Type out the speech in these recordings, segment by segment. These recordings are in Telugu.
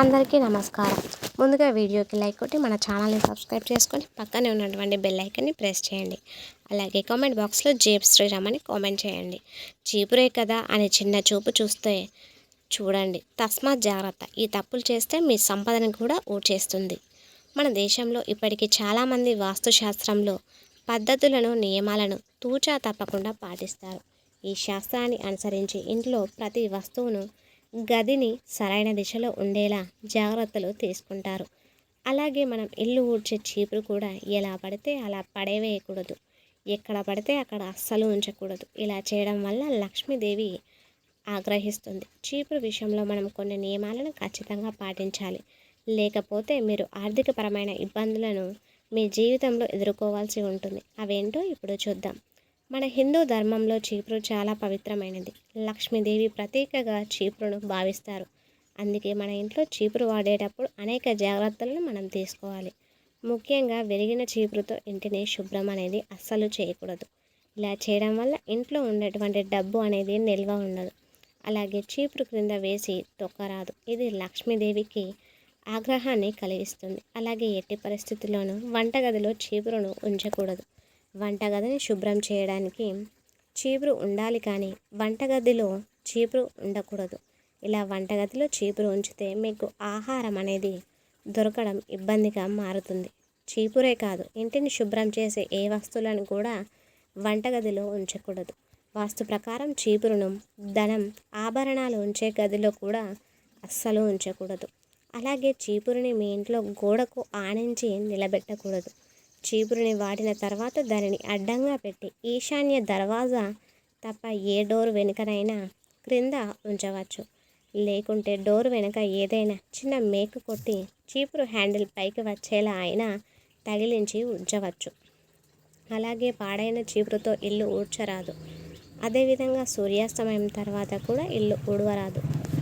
అందరికీ నమస్కారం. ముందుగా వీడియోకి లైక్ కొట్టి మన ఛానల్ని సబ్స్క్రైబ్ చేసుకొని పక్కనే ఉన్నటువంటి బెల్ ఐకన్ని ప్రెస్ చేయండి. అలాగే కామెంట్ బాక్స్లో జీప్ శ్రీరామ్ అని కామెంట్ చేయండి. జీపురే కదా అని చిన్న చూపు చూస్తే చూడండి. తస్మాత్ జాగ్రత్త. ఈ తప్పులు చేస్తే మీ సంపదను కూడా ఊడ్చేస్తుంది. మన దేశంలో ఇప్పటికీ చాలామంది వాస్తుశాస్త్రంలో పద్ధతులను నియమాలను తూచా తప్పకుండా పాటిస్తారు. ఈ శాస్త్రాన్ని అనుసరించి ఇంట్లో ప్రతి వస్తువును గదిని సరైన దిశలో ఉండేలా జాగ్రత్తలు తీసుకుంటారు. అలాగే మనం ఇల్లు ఊడ్చే చీపురు కూడా ఎలా పడితే అలా పడేవేయకూడదు. ఎక్కడ పడితే అక్కడ అస్సలు ఉంచకూడదు. ఇలా చేయడం వల్ల లక్ష్మీదేవి ఆగ్రహిస్తుంది. చీపురు విషయంలో మనం కొన్ని నియమాలను ఖచ్చితంగా పాటించాలి. లేకపోతే మీరు ఆర్థికపరమైన ఇబ్బందులను మీ జీవితంలో ఎదుర్కోవాల్సి ఉంటుంది. అవేంటో ఇప్పుడు చూద్దాం. మన హిందూ ధర్మంలో చీపురు చాలా పవిత్రమైనది. లక్ష్మీదేవి ప్రత్యేకగా చీపురును భావిస్తారు. అందుకే మన ఇంట్లో చీపురు వాడేటప్పుడు అనేక జాగ్రత్తలను మనం తీసుకోవాలి. ముఖ్యంగా విరిగిన చీపురుతో ఇంటిని శుభ్రం అనేది అస్సలు చేయకూడదు. ఇలా చేయడం వల్ల ఇంట్లో ఉండేటువంటి డబ్బు అనేది నిల్వ ఉండదు. అలాగే చీపురు క్రింద వేసి తొక్కరాదు. ఇది లక్ష్మీదేవికి ఆగ్రహాన్ని కలిగిస్తుంది. అలాగే ఎట్టి పరిస్థితుల్లోనూ వంటగదిలో చీపురును ఉంచకూడదు. వంటగదిని శుభ్రం చేయడానికి చీపురు ఉండాలి కానీ వంటగదిలో చీపురు ఉండకూడదు. ఇలా వంటగదిలో చీపురు ఉంచితే మీకు ఆహారం అనేది దొరకడం ఇబ్బందిగా మారుతుంది. చీపురే కాదు ఇంటిని శుభ్రం చేసే ఏ వస్తువులను కూడా వంటగదిలో ఉంచకూడదు. వాస్తు ప్రకారం చీపురును ధనం ఆభరణాలు ఉంచే గదిలో కూడా అస్సలు ఉంచకూడదు. అలాగే చీపురుని మీ ఇంట్లో గోడకు ఆనించి నిలబెట్టకూడదు. చీపురుని వాడిన తర్వాత దానిని అడ్డంగా పెట్టి ఈశాన్య దర్వాజా తప్ప ఏ డోర్ వెనుకనైనా క్రింద ఉంచవచ్చు. లేకుంటే డోర్ వెనుక ఏదైనా చిన్న మేకు కొట్టి చీపురు హ్యాండిల్ పైకి వచ్చేలా అయినా తగిలించి ఉంచవచ్చు. అలాగే పాడైన చీపురుతో ఇల్లు ఊడ్చరాదు. అదేవిధంగా సూర్యాస్తమయం తర్వాత కూడా ఇల్లు ఊడవరాదు.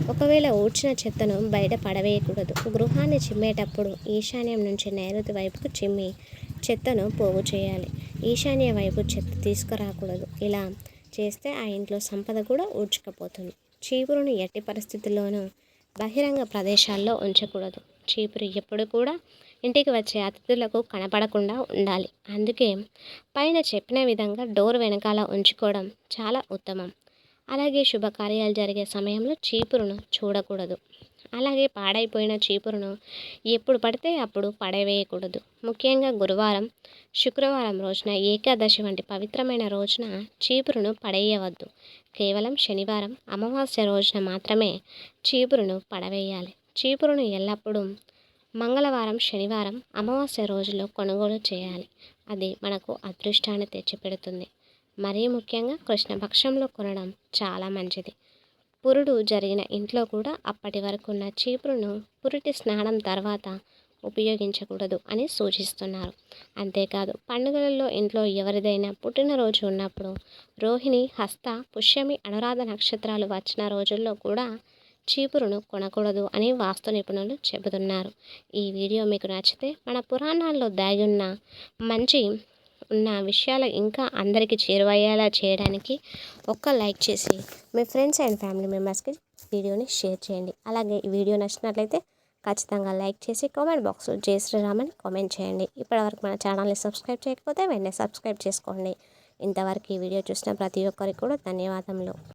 ఒకవేళ ఊడ్చిన చెత్తను బయట పడవేయకూడదు. గృహాన్ని చిమ్మేటప్పుడు ఈశాన్యం నుంచి నైరుతి వైపుకు చిమ్మి చెత్తను పోగు చేయాలి. ఈశాన్య వైపు చెత్త తీసుకురాకూడదు. ఇలా చేస్తే ఆ ఇంట్లో సంపద కూడా ఊడ్చుకపోతుంది. చీపురును ఎట్టి పరిస్థితుల్లోనూ బహిరంగ ప్రదేశాల్లో ఉంచకూడదు. చీపురు ఎప్పుడు కూడా ఇంటికి వచ్చే అతిథులకు కనపడకుండా ఉండాలి. అందుకే పైన చెప్పిన విధంగా డోర్ వెనకాల ఉంచుకోవడం చాలా ఉత్తమం. అలాగే శుభకార్యాలు జరిగే సమయంలో చీపురును చూడకూడదు. అలాగే పాడైపోయిన చీపురును ఎప్పుడు పడితే అప్పుడు పడవేయకూడదు. ముఖ్యంగా గురువారం శుక్రవారం రోజున ఏకాదశి వంటి పవిత్రమైన రోజున చీపురును పడేయవద్దు. కేవలం శనివారం అమావాస్య రోజున మాత్రమే చీపురును పడవేయాలి. చీపురును ఎల్లప్పుడూ మంగళవారం శనివారం అమావాస్య రోజులో కొనుగోలు చేయాలి. అది మనకు అదృష్టాన్ని తెచ్చిపెడుతుంది. మరీ ముఖ్యంగా కృష్ణపక్షంలో కొనడం చాలా మంచిది. పురుడు జరిగిన ఇంట్లో కూడా అప్పటి వరకు ఉన్న చీపురును పురిటి స్నానం తర్వాత ఉపయోగించకూడదు అని సూచిస్తున్నారు. అంతేకాదు పండుగలలో ఇంట్లో ఎవరిదైనా పుట్టినరోజు ఉన్నప్పుడు రోహిణి హస్త పుష్యమి అనురాధ నక్షత్రాలు వచ్చిన రోజుల్లో కూడా చీపురును కొనకూడదు అని వాస్తు నిపుణులు చెబుతున్నారు. ఈ వీడియో మీకు నచ్చితే మన పురాణాల్లో దాగి ఉన్న మంచి ఉన్న విషయాలు ఇంకా అందరికీ చేరువయ్యేలా చేయడానికి ఒక్క లైక్ చేసి మీ ఫ్రెండ్స్ అండ్ ఫ్యామిలీ మెంబర్స్కి వీడియోని షేర్ చేయండి. అలాగే ఈ వీడియో నచ్చినట్లయితే ఖచ్చితంగా లైక్ చేసి కామెంట్ బాక్స్లో జై శ్రీరామని కామెంట్ చేయండి. ఇప్పటివరకు మన ఛానల్ని సబ్స్క్రైబ్ చేయకపోతే వెంటనే సబ్స్క్రైబ్ చేసుకోండి. ఇంతవరకు ఈ వీడియో చూసిన ప్రతి ఒక్కరికి కూడా ధన్యవాదములు.